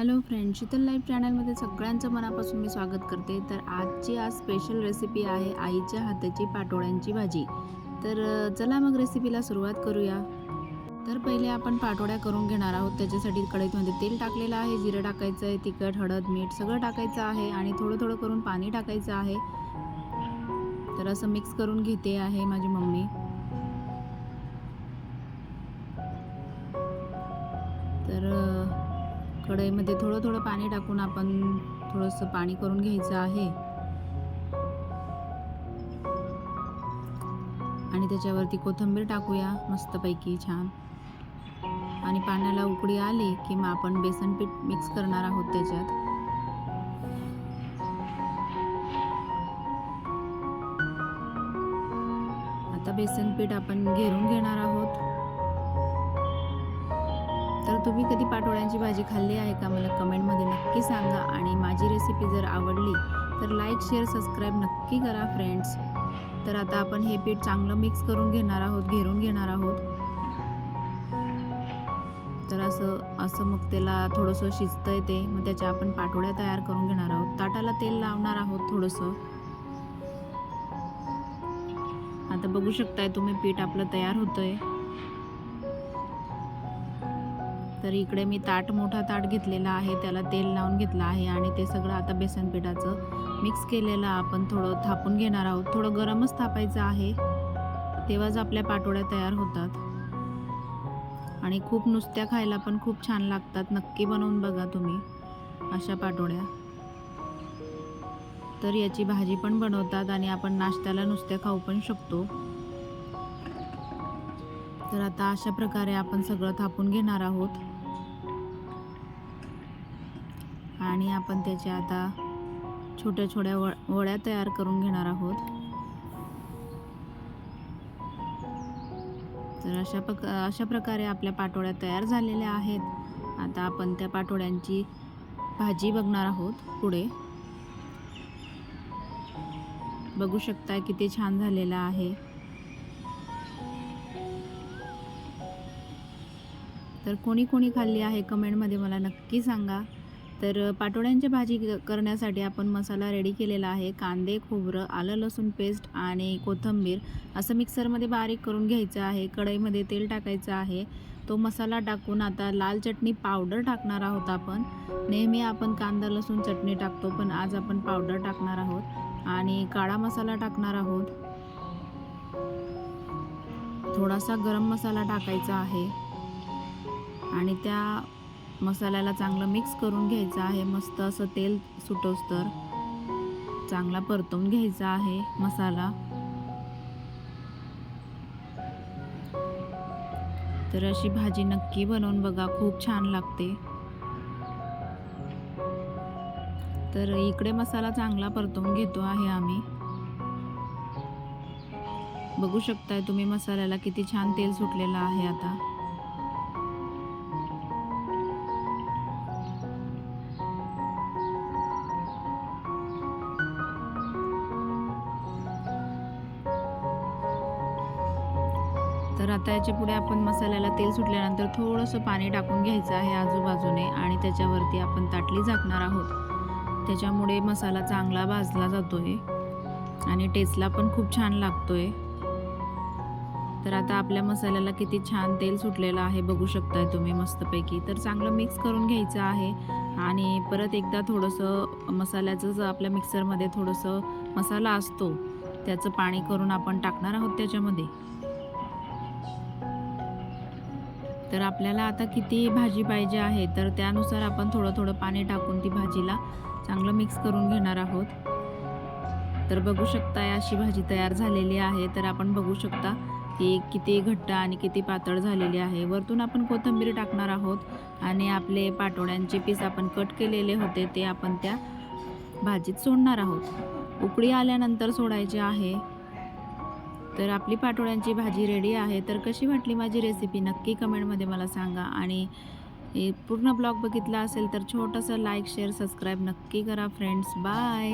Hello friend Sheetal life चॅनलमध्ये सगळ्यांचं मनापासून मी स्वागत करते. तर आजची आज स्पेशल रेसिपी आहे आईच्या हाताची पाटोळ्यांची भाजी. तर चला मग रेसिपीला सुरुवात करूया. तर पहिले आपण पाटोळ्या करून घेणार आहोत. त्याच्यासाठी कढईमध्ये तेल टाकलेलं आहे जिरं टाकायचं आहे तिखट हळद मीठ सगळं टाकायचं आहे आणि थोडं थोडं करून पाणी टाकायचं आहे. तर असं मिक्स करून घेते आहे माझी मम्मी. तर कढईमध्ये थोडं थोडं पाणी टाकून आपण थोडंसं पाणी करून घ्यायचं आहे. आणि त्याच्यावरती कोथिंबीर टाकूया मस्तपैकी छान. आणि पाण्याला उकडी आली की मग आपण बेसन पीठ मिक्स करणार आहोत त्याच्यात. आता बेसन पीठ आपण घेरून घेणार आहोत. तुम्ही कधी पाटोळ्यांची भाजी खाल्ली आहे का? मला कमेंटमध्ये नक्की सांगा. आणि माझी रेसिपी जर आवडली तर लाईक शेअर सबस्क्राईब नक्की करा फ्रेंड्स तर आता आपण हे पीठ चांगलं मिक्स करून घेणार आहोत घेरून घेणार आहोत. तर असं असं मग त्याला थोडंसं शिजतं ते. मग त्याच्या आपण पाटोळ्या तयार करून घेणार आहोत. ताटाला तेल लावणार आहोत थोडंसं. आता बघू शकताय तुम्ही पीठ आपलं तयार होतंय. तर इकडे मी ताट मोठा ताट घेतलेला आहे. त्याला तेल लावून घेतलं आहे आणि ते सगळं आता बेसन पिठाचं मिक्स केलेलं आपण थोडं थापून घेणार आहोत. थोडं गरमच थापायचं आहे. तेव्हाच आपल्या पाटोळ्या तयार होतात. आणि खूप नुसत्या खायला पण खूप छान लागतात. नक्की बनवून बघा तुम्ही अशा पाटोळ्या. तर याची भाजी पण बनवतात आणि आपण नाश्त्याला नुसत्या खाऊ पण शकतो. तर आता अशा प्रकारे आपण सगळं थापून घेणार आहोत. आणि आपण त्याच्या आता छोट्या छोट्या व वड्या तयार करून घेणार आहोत. तर अशा प्रक अशा प्रकारे आपल्या पाटोळ्या तयार झालेल्या आहेत. आता आपण त्या पाटोळ्यांची भाजी बघणार आहोत पुढे. बघू शकता किती छान झालेला आहे. तर कोणी कोणी खाल्ली आहे कमेंटमध्ये मला नक्की सांगा. तर पाटोळ्यांची भाजी क- करण्यासाठी आपण मसाला रेडी केलेला आहे. कांदे खोबरं आलं लसूण पेस्ट आणि कोथिंबीर असं मिक्सरमध्ये बारीक करून घ्यायचं आहे. कढईमध्ये तेल टाकायचं आहे. तो मसाला टाकून आता लाल चटणी पावडर टाकणार आहोत आपण. नेहमी आपण कांदा लसूण चटणी टाकतो पण आज आपण पावडर टाकणार आहोत आणि काळा मसाला टाकणार आहोत. थोडासा गरम मसाला टाकायचा आहे. आणि त्या मसाल्याला चांगलं मिक्स करून घ्यायचं आहे. मस्त असं तेल सुटोस तर. चांगला परतवून घ्यायचा आहे मसाला. तर अशी भाजी नक्की बनवून बघा. खूप छान लागते. तर इकडे मसाला चांगला परतवून घेतो आहे आम्ही. बघू शकताय तुम्ही मसाल्याला किती छान तेल सुटलेलं आहे आता. तर आता याच्यापुढे आपण मसाल्याला तेल सुटल्यानंतर थोडंसं पाणी टाकून घ्यायचं आहे आजूबाजूने आणि त्याच्यावरती आपण ताटली झाकणार आहोत. त्याच्यामुळे मसाला चांगला भाजला जातो आहे आणि टेस्टला पण खूप छान लागतो आहे तर आता आपल्या मसाल्याला किती छान तेल सुटलेलं आहे बघू शकताय तुम्ही मस्तपैकी. तर चांगलं मिक्स करून घ्यायचं आहे आणि परत एकदा थोडंसं मसाल्याचं जर आपल्या मिक्सरमध्ये थोडंसं मसाला असतो त्याचं पाणी करून आपण टाकणार आहोत त्याच्यामध्ये. तर आपल्याला आता किती भाजी पाहिजे आहे तर त्यानुसार आपण थोडं थोडं पाणी टाकून ती भाजीला चांगलं मिक्स करून घेणार आहोत. तर बघू शकता अशी भाजी तयार झालेली आहे. तर आपण बघू शकता की किती घट्ट आणि किती पातळ झालेली आहे. वरतून आपण कोथिंबीर टाकणार आहोत आणि आपले पाटोळ्यांचे पीस आपण कट केलेले होते ते आपण त्या भाजीत सोडणार आहोत. उकळी आल्यानंतर सोडायचे आहे. तर आपली पाटोळ्यांची भाजी रेडी आहे. तर कशी वाटली माझी रेसिपी नक्की कमेंटमध्ये मला सांगा. आणि पूर्ण ब्लॉग बघितला असेल तर छोटंसं लाईक शेअर सबस्क्राईब नक्की करा फ्रेंड्स बाय